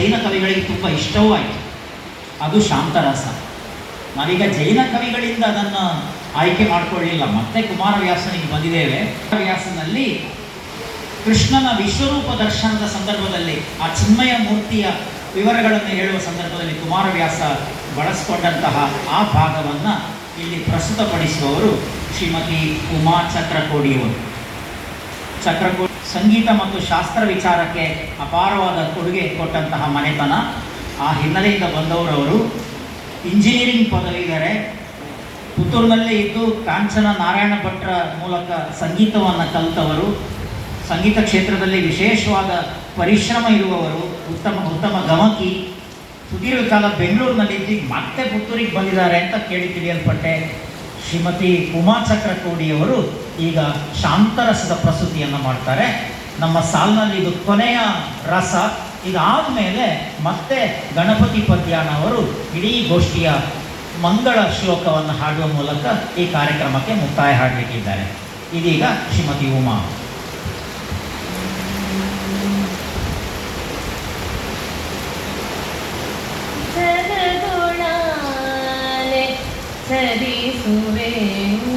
ಜೈನ ಕವಿಗಳಿಗೆ ತುಂಬ ಇಷ್ಟವೂ ಆಯಿತು ಅದು ಶಾಂತರಸ. ನಾವೀಗ ಜೈನ ಕವಿಗಳಿಂದ ಅದನ್ನು ಆಯ್ಕೆ ಮಾಡಿಕೊಳ್ಳಿಲ್ಲ. ಮತ್ತೆ ಕುಮಾರವ್ಯಾಸನಿಗೆ ಬಂದಿದ್ದೇವೆ. ವ್ಯಾಸನಲ್ಲಿ ಕೃಷ್ಣನ ವಿಶ್ವರೂಪ ದರ್ಶನದ ಸಂದರ್ಭದಲ್ಲಿ ಆ ಚಿನ್ಮಯ ಮೂರ್ತಿಯ ವಿವರಗಳನ್ನು ಹೇಳುವ ಸಂದರ್ಭದಲ್ಲಿ ಕುಮಾರವ್ಯಾಸ ಬಳಸಿಕೊಂಡಂತಹ ಆ ಭಾಗವನ್ನು ಇಲ್ಲಿ ಪ್ರಸ್ತುತಪಡಿಸುವವರು ಶ್ರೀಮತಿ ಉಮಾ ಚಕ್ರಕೋಡಿಯವರು. ಚಕ್ರಕೋಡಿ ಸಂಗೀತ ಮತ್ತು ಶಾಸ್ತ್ರ ವಿಚಾರಕ್ಕೆ ಅಪಾರವಾದ ಕೊಡುಗೆ ಕೊಟ್ಟಂತಹ ಮನೆತನ ಆ ಹಿನ್ನೆಲೆಯಿಂದ ಬಂದವರವರು. ಇಂಜಿನಿಯರಿಂಗ್ ಪದವಿದರೆ ಪುತ್ತೂರಿನಲ್ಲೇ ಇದ್ದು ಕಾಂಚನ ನಾರಾಯಣ ಭಟ್ರ ಮೂಲಕ ಸಂಗೀತವನ್ನು ಕಲಿತವರು. ಸಂಗೀತ ಕ್ಷೇತ್ರದಲ್ಲಿ ವಿಶೇಷವಾದ ಪರಿಶ್ರಮ ಇರುವವರು, ಉತ್ತಮ ಉತ್ತಮ ಗಮಕಿ. ಸುದೀರ್ಘ ಕಾಲ ಬೆಂಗಳೂರಿನಲ್ಲಿದ್ದು ಮತ್ತೆ ಪುತ್ತೂರಿಗೆ ಬಂದಿದ್ದಾರೆ ಅಂತ ಕೇಳಿ ತಿಳಿಯಲ್ಪಟ್ಟೆ. ಶ್ರೀಮತಿ ಉಮಾ ಚಕ್ರಕೋಡಿಯವರು ಈಗ ಶಾಂತರಸದ ಪ್ರಸ್ತುತಿಯನ್ನು ಮಾಡ್ತಾರೆ. ನಮ್ಮ ಸಾಲಿನಲ್ಲಿ ಇದು ಕೊನೆಯ ರಸ. ಇದಾದಮೇಲೆ ಮತ್ತೆ ಗಣಪತಿ ಪದ್ಯಾನವರು ಇಡೀ ಗೋಷ್ಠಿಯ ಮಂಗಳ ಶ್ಲೋಕವನ್ನು ಹಾಡುವ ಮೂಲಕ ಈ ಕಾರ್ಯಕ್ರಮಕ್ಕೆ ಮುಕ್ತಾಯ ಹಾಡಲಿಕ್ಕಿದ್ದಾರೆ ಇದೀಗ ಶ್ರೀಮತಿ ಉಮಾ. ಜಗದೊಳಾನೆ ಚರಿಸುವೆನು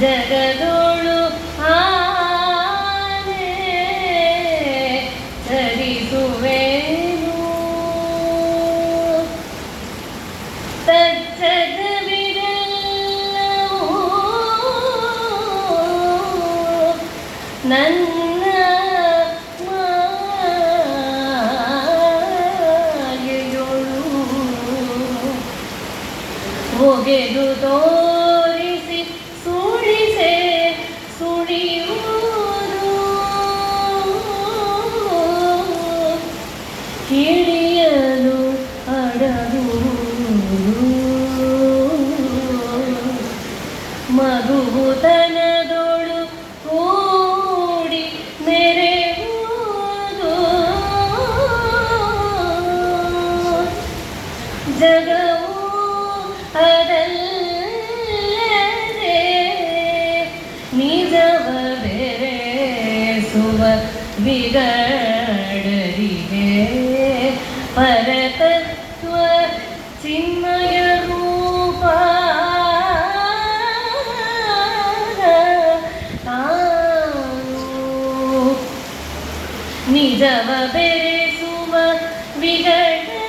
ಜಗದೊಳು ಆನೆ ಚರಿಸುವೆನು ತಜ್ಜಗವಿದೆಲ್ಲವೂ ನನ್ನ ಒಗೆದು ತೋರಿಸಿ ಸುಳಿಸೆ ಸುಳಿಯುವುದು. ಹಿಡಿಯಲು ಅಡಗುವುದು ಮಗುತನದೊಳು ಬೆರೆಸುವ ಬಿಗಡರಿಗೆ ಪರತತ್ವ ಚಿನ್ಮಯ ರೂಪ ತಾನು ನಿಜವ ಬೆರೆಸುವ ವಿಗಡ